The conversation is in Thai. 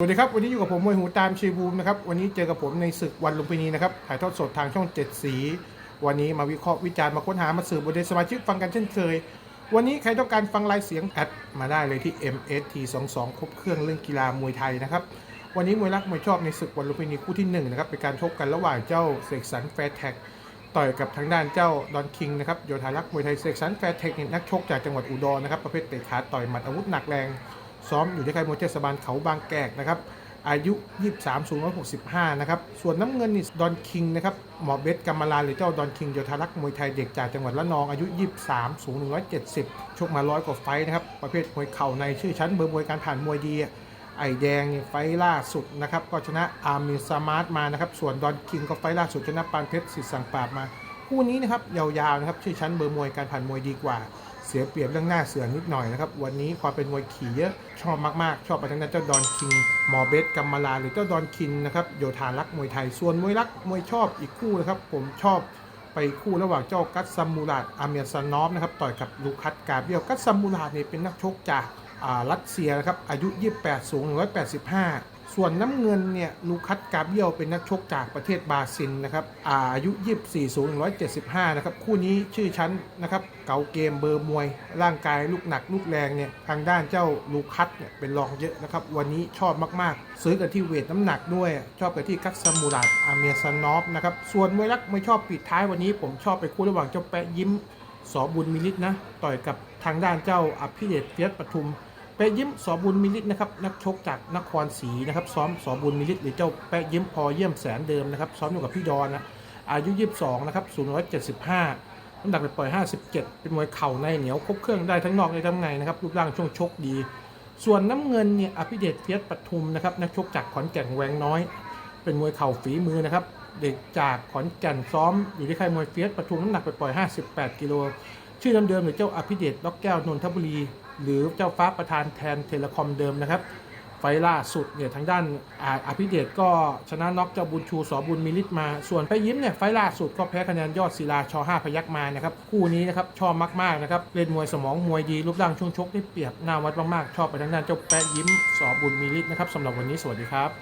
สวัสดีครับวันนี้อยู่กับผมมวยหูตามชีบูมนะครับวันนี้เจอกับผมในศึกวันลุมพินีนะครับถ่ายทอดสดทางช่องเจ็ดสี วันนี้มาวิเคราะห์วิจารณ์มาค้นหามาสืบบทเรียนสมาชิกฟังกันเช่นเคย วันนี้ใครต้องการฟังลายเสียงแอดมาได้เลยที่ MST 22ครบเครื่องเรื่องกีฬามวยไทยนะครับวันนี้มวยรักมวยชอบในศึกวันลุมพินีคู่ที่หนึ่งนะครับเป็นการชกกันระหว่างเจ้าเสกสรรแฟร์แท็กต่อยกับทางด้านเจ้าดอนคิงนะครับโยธารักษ์มวยไทยเสกสรรแฟร์เทคนิคนักชกจากจังหวัดอุดรนะครับประเภทเตะขาต่อยหมัดอาวุธหนักแรง ซ้อมอยู่ที่ค่ายมวยเทศบาลเขาบางแกกนะครับอายุ 23สูง165 นะครับ ส่วนน้ำเงินนี่ดอนคิงนะครับ หมอเบสกัมมาลาหรือเจ้าดอนคิงโยธารักษ์มวยไทยเด็กจากจังหวัดละนอง อายุ 23 สูง 170 ชกมาร้อยกว่าไฟนะครับ ประเภทมวยเข่าในชื่อชั้นเบอร์มวยการผ่านมวยดี ไอแดงนี่ไฟล่าสุดนะครับ ก็ชนะอาร์มินซามาร์ทมานะครับ ส่วนดอนคิงก็ไฟล่าสุดชนะปานเพชรสิทธิ์สังปราบมา คู่นี้นะครับยาวๆนะครับชื่อชั้นเบอร์มวยการผ่านมวยดีกว่า เสียเปรียบเรื่องหน้าเสือนิดหน่อยนะครับ วันนี้ความเป็นมวยขี่เยอะชอบมาก ๆ ชอบไปทั้งนั้นเจ้าดอนคิงหมอเบสกัมมาลาหรือเจ้าดอนคิงนะครับโยธารักมวยไทยส่วนมวยรักมวยชอบอีกคู่นะครับ ผมชอบไปคู่ระหว่างเจ้ากัสซัมมูราดอาเมียซานอฟนะครับต่อยกับลูคัสกาเบียลกัสซัมมูราดเนี่ยเป็นนักชกจากอ่ารัสเซียนะครับอายุ 28 สูง 185 ส่วนน้ำเงินเนี่ยลูคัสกาเบียลเป็นนักชกจากประเทศบราซิลนะครับอาอายุ 24 สูง 175 นะครับ คู่นี้ชื่อชั้นนะครับ เก่าเกมเบอร์มวย ร่างกายลูกหนักลูกแรงเนี่ยทางด้านเจ้าลูคัสเนี่ยเป็นรองเยอะนะครับ วันนี้ชอบมากๆ ซื้อกันที่เวทน้ำหนักด้วย ชอบกันที่กัสซามูรัดอาเมียซานอฟนะครับ ส่วนมวยรักไม่ชอบปิดท้ายวันนี้ ผมชอบไปคู่ระหว่างเจ้าแปะยิ้มสอบุญมิลิตนะ ต่อยกับทางด้านเจ้าอภิเดชเฟียสปทุม แปะยิ้มสอบุญมิลิตนะครับนักชกจากนครศรีนะครับซ้อมสอบุญมิลิตหรือเจ้าแปะยิ้มพอเยี่ยมแสนเดิมนะครับซ้อมอยู่กับพี่ดอนนะอายุ 22 นะครับ075น้ำหนักไปปล่อย 57 เป็นมวยเข่าในเหนียวครบเครื่องได้ทั้งนอกได้ทั้งในนะครับรูปร่างช่วงชกดี ส่วนน้ำเงินเนี่ยอภิเดชเฟียสปทุมนะครับนักชกจากขอนแก่นแวงน้อย เป็นมวยเข่าฝีมือนะครับเด็กจากขอนแก่นซ้อมอยู่ที่ค่ายมวยเฟียสปทุมน้ำหนักไปปล่อย 58 กิโลชื่อเดิมๆหรือเจ้าอภิเดชล็อกแก้วนนทบุรี หรือเจ้าฟ้าประธานแทนเทเลคอมเดิมนะครับ ไฟล่าสุดเนี่ยทางด้านอาอภิเดชก็ชนะน็อกเจ้าบุญชูสอบุญมิลิตมา ส่วนไปยิ้มเนี่ยไฟล์ล่าสุดก็แพ้คะแนนยอดศิลาชอห้าพยักมานะครับคู่นี้นะครับชอบมากๆนะครับเล่นมวยสมองมวยดีรูปร่างช่วงชกได้เปรียบหน้าวัดมากๆชอบไปทางด้านเจ้าแปะยิ้มสอบุญมิลิตนะครับสำหรับวันนี้สวัสดีครับ